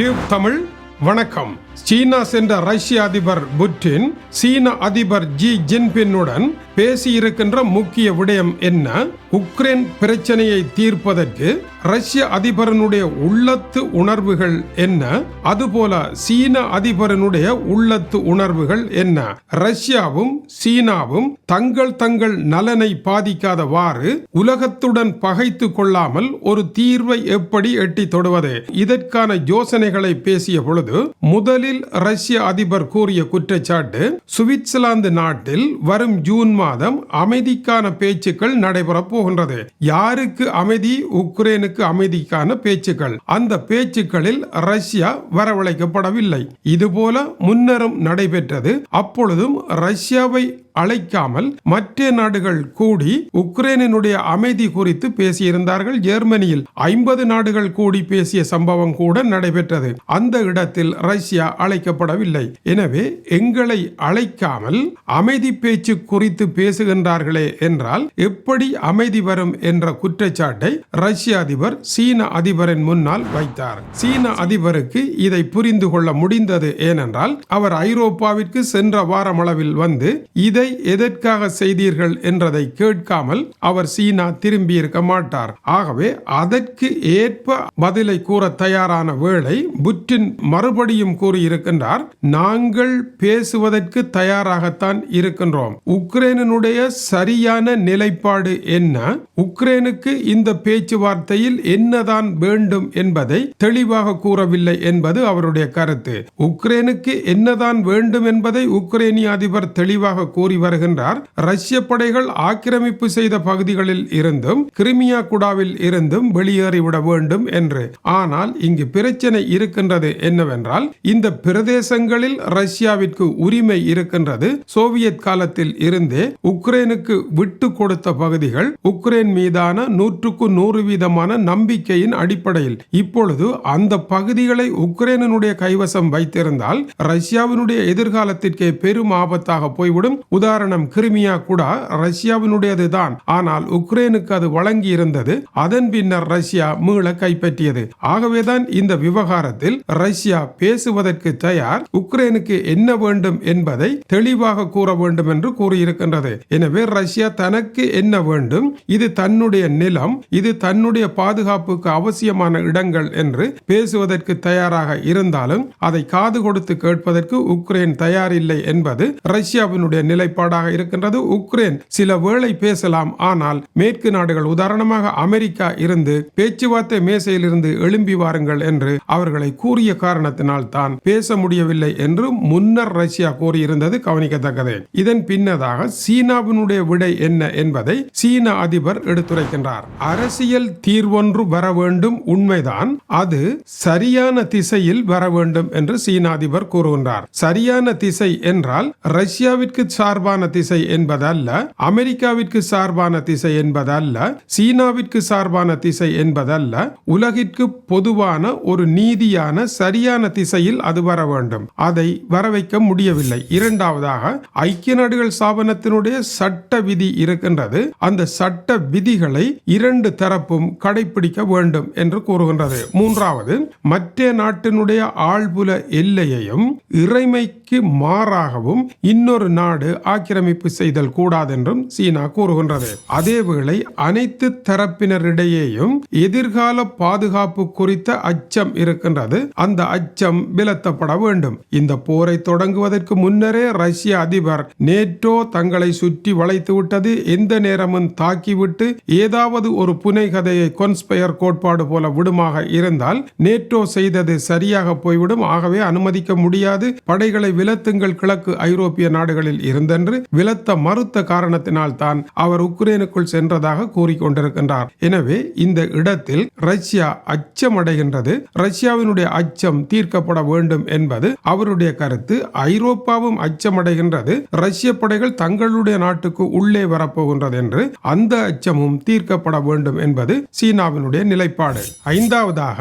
Tube Tamil வணக்கம். சீனா சென்ற ரஷ்ய அதிபர் புட்டின் சீன அதிபர் ஜி ஜின்பின்னுடன் பேசியிருக்கின்ற முக்கிய விடயம் என்ன? உக்ரைன் பிரச்சனையை தீர்ப்பதற்கு ரஷ்ய அதிபரனுடைய உள்ளத்து உணர்வுகள் என்ன? அதுபோல சீன அதிபரனுடைய உள்ளத்து உணர்வுகள் என்ன? ரஷ்யாவும் சீனாவும் தங்கள் தங்கள் நலனை பாதிக்காதவாறு உலகத்துடன் பகைத்து கொள்ளாமல் ஒரு தீர்வை எப்படி எட்டி தொடுவது? இதற்கான யோசனைகளை பேசிய பொழுது முதலில் ரஷ்ய அதிபர் கூறிய குற்றச்சாட்டு சுவிட்சர்லாந்து நாட்டில் வரும் ஜூன் மாதம் அமைதிக்கான பேச்சுக்கள் நடைபெறப் போகின்றது. யாருக்கு அமைதி? உக்ரைனுக்கு அமைதிக்கான பேச்சுக்கள். அந்த பேச்சுக்களில் ரஷ்யா வரவழைக்கப்படவில்லை. இதுபோல முன்னரும் நடைபெற்றது. அப்பொழுதும் ரஷ்யாவை அழைக்காமல் மற்ற நாடுகள் கூடி உக்ரைனினுடைய அமைதி குறித்து பேசியிருந்தார்கள். ஜெர்மனியில் ஐம்பது நாடுகள் கூடி பேசிய சம்பவம் கூட நடைபெற்றது. அந்த இடத்தில் ரஷ்யா அழைக்கப்படவில்லை. எனவே எங்களை அழைக்காமல் அமைதி பேச்சு குறித்து பேசுகின்றார்களே என்றால் எப்படி அமைதி வரும் என்ற குற்றச்சாட்டை ரஷ்ய அதிபர் சீன அதிபரின் முன்னால் வைத்தார். சீன அதிபருக்கு இதை புரிந்து கொள்ள முடிந்தது ஏனென்றால் அவர் ஐரோப்பாவிற்கு சென்ற வாரமளவில் வந்து இதை இதை எதற்காக செய்தீர்கள் என்றதை கேட்காமல் அவர் சீனா திரும்பி இருக்க மாட்டார். ஆகவே அதற்கு ஏற்ப பதிலை கூற தயாரான வேளை புட்டின் மறுபடியும் கூறியிருக்கின்றார் நாங்கள் பேசுவதற்கு தயாராகத்தான் இருக்கின்றோம். உக்ரைனுடைய சரியான நிலைப்பாடு என்ன? உக்ரைனுக்கு இந்த பேச்சுவார்த்தையில் என்னதான் வேண்டும் என்பதை தெளிவாக கூறவில்லை என்பது அவருடைய கருத்து. உக்ரைனுக்கு என்னதான் வேண்டும் என்பதை உக்ரைனிய அதிபர் தெளிவாக கூறி கூறி வருகின்றார். ரஷ்ய படைகள் ஆக்கிரமிப்பு செய்த பகுதிகளில் இருந்தும் கிரிமியா குடாவில் இருந்தும் வெளியேறிவிட வேண்டும் என்று. ஆனால் இங்கு பிரச்சனை இருக்கின்றது என்னவென்றால் இந்த பிரதேசங்களில் ரஷ்யாவிற்கு உரிமை இருக்கின்றது. சோவியத் காலத்தில் இருந்தே உக்ரைனுக்கு விட்டு கொடுத்த பகுதிகள் உக்ரைன் மீதான நூற்றுக்கு நூறு வீதமான நம்பிக்கையின் அடிப்படையில். இப்பொழுது அந்த பகுதிகளை உக்ரைனுடைய கைவசம் வைத்திருந்தால் ரஷ்யாவினுடைய எதிர்காலத்திற்கே பெரும் ஆபத்தாக போய்விடும். உதாரணம் கிருமியா கூட ரஷ்யாவினுடையது தான். ஆனால் உக்ரைனுக்கு அது வழங்கி இருந்தது. அதன் பின்னர் ரஷ்யா மீள கைப்பற்றியது. ஆகவேதான் இந்த விவகாரத்தில் ரஷ்யா பேசுவதற்கு தயார். உக்ரைனுக்கு என்ன வேண்டும் என்பதை தெளிவாக கூற வேண்டும் என்று கூறியிருக்கின்றது. எனவே ரஷ்யா தனக்கு என்ன வேண்டும்? இது தன்னுடைய நிலம் இது தன்னுடைய பாதுகாப்புக்கு அவசியமான இடங்கள் என்று பேசுவதற்கு தயாராக இருந்தாலும் அதை காது கொடுத்து கேட்பதற்கு உக்ரைன் தயாரில்லை என்பது ரஷ்யாவினுடைய நிலை நிலைப்பாடாக இருக்கின்றது உக்ரைன். சில வேளை பேசலாம் ஆனால் மேற்கு நாடுகள் உதாரணமாக அமெரிக்கா இருந்து பேச்சுவார்த்தை மேசையில் இருந்து எழும்பி வாருங்கள் என்று அவர்களை கூறிய காரணத்தினால் தான் பேச முடியவில்லை என்று முன்னர் ரஷ்யா கூறியிருந்தது கவனிக்கத்தக்கது. இதன் பின்னதாக சீனாவினுடைய விடை என்ன என்பதை சீன அதிபர் எடுத்துரைக்கின்றார். அரசியல் தீர்வொன்று வர வேண்டும் உண்மைதான். அது சரியான திசையில் வர வேண்டும் என்று சீன அதிபர் கூறுகின்றார். சரியான திசை என்றால் ரஷ்யாவிற்கு சார்பான திசை என்பதல்ல அமெரிக்காவிற்கு சார்பான திசை என்பதல்ல சீனாவிற்கு சார்பான திசை என்பதல்ல உலகிற்கு பொதுவான ஒரு நீதியான சரியான திசையில் அது வர வேண்டும். அதை வர வைக்க முடியவில்லை. இரண்டாவதாக ஐக்கிய நாடுகள் ஸ்தாபனத்தினுடைய சட்ட விதி இருக்கின்றது. அந்த சட்ட விதிகளை இரண்டு தரப்பும் கடைபிடிக்க வேண்டும் என்று கூறுகின்றது. மூன்றாவது மற்ற நாட்டினுடைய ஆழ்புல எல்லையையும் இறைமைக்கு மாறாகவும் இன்னொரு நாடு ஆக்கிரமிப்பு செய்தல் கூடாதென்றும் சீனா கூறுகின்றது. அதேவேளை அனைத்து தரப்பினரிடையேயும் எதிர்கால பாதுகாப்பு குறித்த அச்சம் இருக்கின்றது. அந்த அச்சம் விலத்தப்பட வேண்டும். இந்த போரை தொடங்குவதற்கு முன்னரே ரஷ்ய அதிபர் நேட்டோ தங்களை சுற்றி வளைத்து விட்டது. எந்த நேரமும் தாக்கிவிட்டு ஏதாவது ஒரு புனைகதையை கொன்ஸ்பயர் கோட்பாடு போல விடுமாக இருந்தால் நேட்டோ செய்தது சரியாக போய்விடும். ஆகவே அனுமதிக்க முடியாது. படைகளை விலத்துங்கள் கிழக்கு ஐரோப்பிய நாடுகளில் இருந்தன. இருந்தென்று விலத்த மறுத்த காரணத்தினால் தான் அவர் உக்ரைனுக்குள் சென்றதாக கூறிக்கொண்டிருக்கின்றார். எனவே இந்த இடத்தில் ரஷ்யா அச்சமடைகின்றது. ரஷ்யாவினுடைய அச்சம் தீர்க்கப்பட வேண்டும் என்பது அவருடைய கருத்து. ஐரோப்பாவும் அச்சமடைகின்றது. ரஷ்ய படைகள் தங்களுடைய நாட்டுக்கு உள்ளே வரப்போகின்றது என்று அந்த அச்சமும் தீர்க்கப்பட வேண்டும் என்பது சீனாவினுடைய நிலைப்பாடு. ஐந்தாவதாக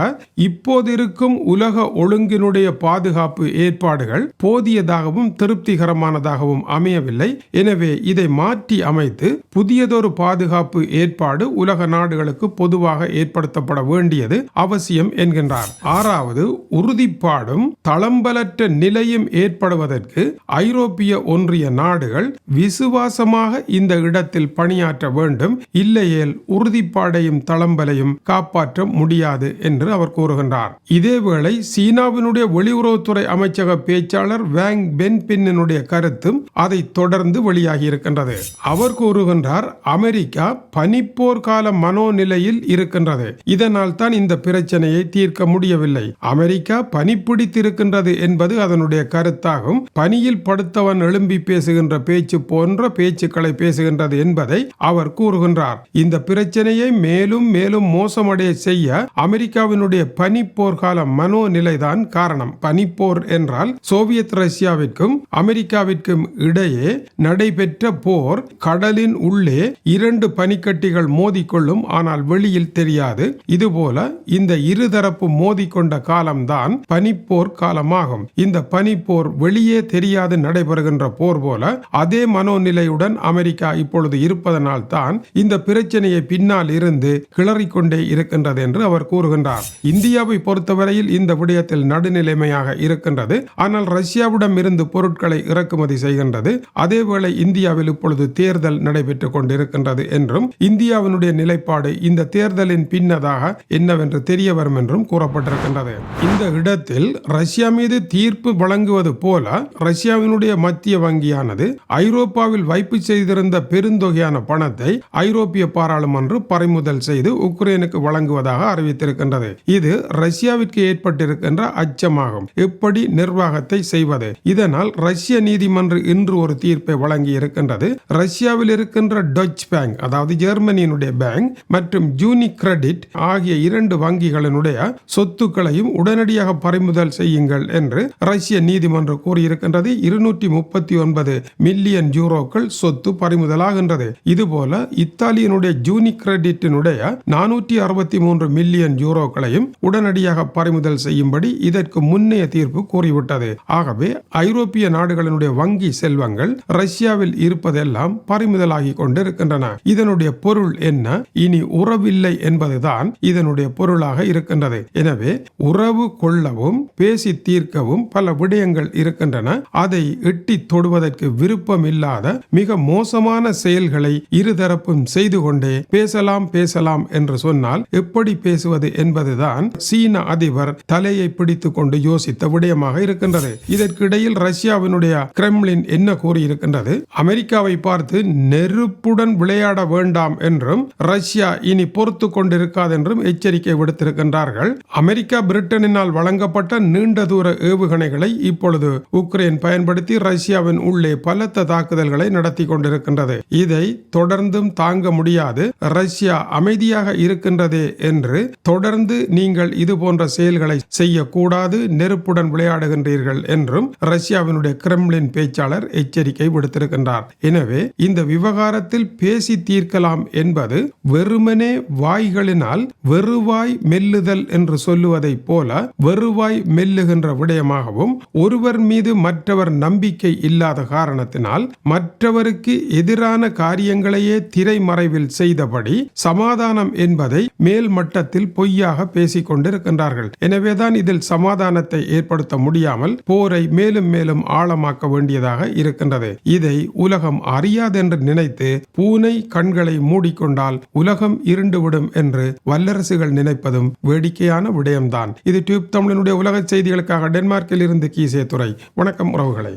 இப்போது இருக்கும் உலக ஒழுங்கினுடைய பாதுகாப்பு ஏற்பாடுகள் போதியதாகவும் திருப்திகரமானதாகவும் அமையவில்லை. முடியவில்லை எனவே இதை மாற்றி அமைத்து புதியதொரு பாதுகாப்பு ஏற்பாடு உலக நாடுகளுக்கு பொதுவாக ஏற்படுத்தப்பட வேண்டியது அவசியம் என்கின்றார். ஆறாவது உறுதிப்பாடும் தளம்பலற்ற நிலையும் ஏற்படுவதற்கு ஐரோப்பிய ஒன்றிய நாடுகள் விசுவாசமாக இந்த இடத்தில் பணியாற்ற வேண்டும். இல்லையேல் உறுதிப்பாடையும் தளம்பலையும் காப்பாற்ற முடியாது என்று அவர் கூறுகின்றார். இதேவேளை சீனாவினுடைய வெளியுறவுத்துறை அமைச்சக பேச்சாளர் வேங் பென்பின்னுடைய கருத்தும் அதை தொடர்ந்து வெளியாகி இருக்கின்றது. அவர் கூறுகின்றார் அமெரிக்கா பனிப்போர் கால மனோநிலையில் இருக்கின்றது. இதனால் தான் இந்த பிரச்சனையை தீர்க்க முடியவில்லை. அமெரிக்கா பனி பிடித்திருக்கின்றது என்பது அதனுடைய கருத்தாகும். பனியில் படுத்தவன் எழும்பி பேசுகின்ற பேச்சு போன்ற பேச்சுக்களை பேசுகின்றது என்பதை அவர் கூறுகின்றார். இந்த பிரச்சனையை மேலும் மேலும் மோசமடைய செய்ய அமெரிக்காவினுடைய பனிப்போர் கால மனோநிலைதான் காரணம். பனிப்போர் என்றால் சோவியத் ரஷ்யாவிற்கும் அமெரிக்காவிற்கும் இடையே இடையே நடைபெற்ற போர் கடலின் உள்ளே இரண்டு பனிக்கட்டிகள் மோதிக்கொள்ளும் ஆனால் வெளியில் தெரியாது. இதுபோல இந்த இருதரப்பு மோதிக்கொண்ட காலம்தான் பனிப்போர் காலமாகும். இந்த பனிப்போர் வெளியே தெரியாது நடைபெறுகின்ற போர் போல அதே மனோநிலையுடன் அமெரிக்கா இப்பொழுது இருப்பதனால் தான் இந்த பிரச்சனையை பின்னால் இருந்து கிளறிக்கொண்டே இருக்கின்றது என்று அவர் கூறுகின்றார். இந்தியாவை பொறுத்தவரையில் இந்த விடயத்தில் நடுநிலைமையாக இருக்கின்றது. ஆனால் ரஷ்யாவிடம் இருந்து பொருட்களை இறக்குமதி செய்கின்றது. அதேவேளை இந்தியாவில் இப்பொழுது தேர்தல் நடைபெற்றுக் கொண்டிருக்கின்றது என்றும் இந்தியாவினுடைய நிலைப்பாடு இந்த தேர்தலின் பின்னதாக என்னவென்று தெரிய வரும் என்றும் கூறப்பட்டிருக்கின்றது. இந்த இடத்தில் ரஷ்யா மீது தீர்ப்பு வழங்குவது போல ரஷ்யாவினுடைய மத்திய வங்கியானது ஐரோப்பாவில் வைப்பு செய்திருந்த பெருந்தொகையான பணத்தை ஐரோப்பிய பாராளுமன்றம் பறிமுதல் செய்து உக்ரைனுக்கு வழங்குவதாக அறிவித்திருக்கின்றது. இது ரஷ்யாவிற்கு ஏற்பட்டிருக்கின்ற அச்சமாகும். எப்படி நிர்வாகத்தை செய்வது? இதனால் ரஷ்ய நீதிமன்றம் இன்று ஒரு தீர்ப்பை வழங்கி இருக்கின்றது. ரஷ்யாவில் இருக்கின்ற டச் பேங்க் அதாவது ஜெர்மனியினுடைய பேங்க் மற்றும் ஜூனி கிரெடிட் ஆகிய இரண்டு வங்கிகளினுடைய சொத்துக்களையும் உடனடியாக பறிமுதல் செய்யுங்கள் என்று ரஷ்ய நீதிமன்றம் கூறியிருக்கின்றது. இருநூற்றி முப்பத்தி ஒன்பது மில்லியன் யூரோக்கள் சொத்து பறிமுதலாகின்றது. இதுபோல இத்தாலியினுடைய ஜூனி கிரெடிட்டினுடைய நானூற்றி அறுபத்தி மூன்று மில்லியன் யூரோக்களையும் உடனடியாக பறிமுதல் செய்யும்படி இதற்கு முன்னைய தீர்ப்பு கூறிவிட்டது. ஆகவே ஐரோப்பிய நாடுகளினுடைய வங்கி செல்வங்கள் ரஷ்யாவில் இருப்பதெல்லாம் பறிமுதலாகி கொண்டிருக்கின்றன. இதனுடைய பொருள் என்ன? இனி உறவில்லை என்பதுதான் இதனுடைய பொருளாக இருக்கின்றது. எனவே உறவு கொள்ளவும் பேசி தீர்க்கவும் பல விடயங்கள் இருக்கின்றன. அதை எட்டி தொடுவதற்கு விருப்பம் இல்லாத மிக மோசமான செயல்களை இருதரப்பும் செய்து கொண்டே பேசலாம் பேசலாம் என்று சொன்னால் எப்படி பேசுவது என்பதுதான் சீன அதிபர் தலையை பிடித்துக் கொண்டு யோசித்த விடயமாக இருக்கின்றது. இதற்கிடையில் ரஷ்யாவினுடைய கிரெம்லின் என்ன கூறி கூறியிருக்கின்றது அமெரிக்காவை பார்த்து நெருப்புடன் விளையாட வேண்டாம் என்றும் ரஷ்யா இனி பொறுத்து கொண்டிருக்காது என்றும் எச்சரிக்கை விடுத்திருக்கின்றார்கள். அமெரிக்கா பிரிட்டனினால் வழங்கப்பட்ட நீண்ட தூர ஏவுகணைகளை இப்பொழுது உக்ரைன் பயன்படுத்தி ரஷ்யாவின் உள்ளே பலத்த தாக்குதல்களை நடத்தி கொண்டிருக்கின்றது. இதை தொடர்ந்தும் தாங்க முடியாது. ரஷ்யா அமைதியாக இருக்கின்றதே என்று தொடர்ந்து நீங்கள் இது போன்ற செயல்களை செய்யக்கூடாது நெருப்புடன் விளையாடுகின்றீர்கள் என்றும் ரஷ்யாவினுடைய கிரெம்லின் பேச்சாளர் எச்சரிக்கை விடுத்திருக்கின்றார் எனவே இந்த விவகாரத்தில் பேசி தீர்க்கலாம் என்பது வெறுமனே வாய்களினால் வெறுவாய் மெல்லுதல் என்று சொல்லுவதைப் போல வெறுவாய் மெல்லுகின்ற விடயமாகவும் ஒருவர் மீது மற்றவர் நம்பிக்கை இல்லாத காரணத்தினால் மற்றவருக்கு எதிரான காரியங்களையே திரைமறைவில் செய்தபடி சமாதானம் என்பதை மேல் மட்டத்தில் பொய்யாக பேசிக் கொண்டிருக்கின்றார்கள். எனவேதான் இதில் சமாதானத்தை ஏற்படுத்த முடியாமல் போரை மேலும் மேலும் ஆழமாக்க வேண்டியதாக இருக்கின்றது. இதை உலகம் அறியாதென்று நினைத்து பூனை கண்களை மூடிக்கொண்டால் உலகம் இருண்டுவிடும் என்று வல்லரசுகள் நினைப்பதும் வேடிக்கையான விடயம்தான். இது டியூப் தமிழனுடைய உலக செய்திகளுக்காக டென்மார்க்கில் இருந்து கீசே துறை வணக்கம் உறவுகளை.